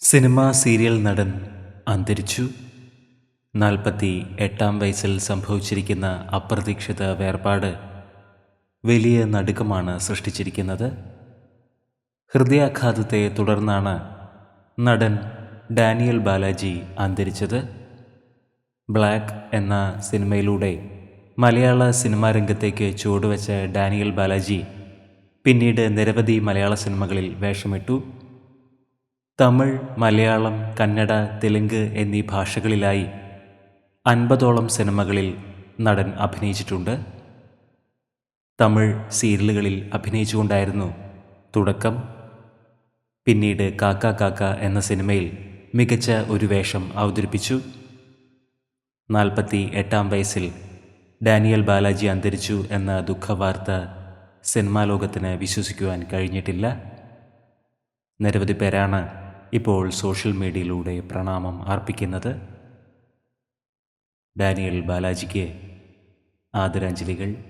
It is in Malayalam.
സിനിമാ സീരിയൽ നടൻ അന്തരിച്ചു. നാൽപ്പത്തി എട്ടാം വയസ്സിൽ സംഭവിച്ചിരിക്കുന്ന അപ്രതീക്ഷിത വേർപാട് വലിയ നടുക്കമാണ് സൃഷ്ടിച്ചിരിക്കുന്നത്. ഹൃദയാഘാതത്തെ തുടർന്നാണ് നടൻ ഡാനിയൽ ബാലാജി അന്തരിച്ചത്. ബ്ലാക്ക് എന്ന സിനിമയിലൂടെ മലയാള സിനിമാ രംഗത്തേക്ക് ചുവടുവെച്ച ഡാനിയൽ ബാലാജി പിന്നീട് നിരവധി മലയാള സിനിമകളിൽ വേഷമിട്ടു. തമിഴ് മലയാളം കന്നഡ തെലുങ്ക് എന്നീ ഭാഷകളിലായി അൻപതോളം സിനിമകളിൽ നടൻ അഭിനയിച്ചിട്ടുണ്ട്. തമിഴ് സീരിയലുകളിൽ അഭിനയിച്ചുകൊണ്ടായിരുന്നു തുടക്കം. പിന്നീട് കാക്ക കാക്ക എന്ന സിനിമയിൽ മികച്ച ഒരു വേഷം അവതരിപ്പിച്ചു. നാൽപ്പത്തി എട്ടാം വയസ്സിൽ ഡാനിയൽ ബാലാജി അന്തരിച്ചു എന്ന ദുഃഖവാർത്ത സിനിമാ ലോകത്തിന് വിശ്വസിക്കുവാൻ കഴിഞ്ഞിട്ടില്ല. നിരവധി പേരാണ് ഇപ്പോൾ സോഷ്യൽ മീഡിയയിലൂടെ പ്രണാമം അർപ്പിക്കുന്നത് ഡാനിയൽ ബാലാജിക്ക് ആദരാഞ്ജലികൾ.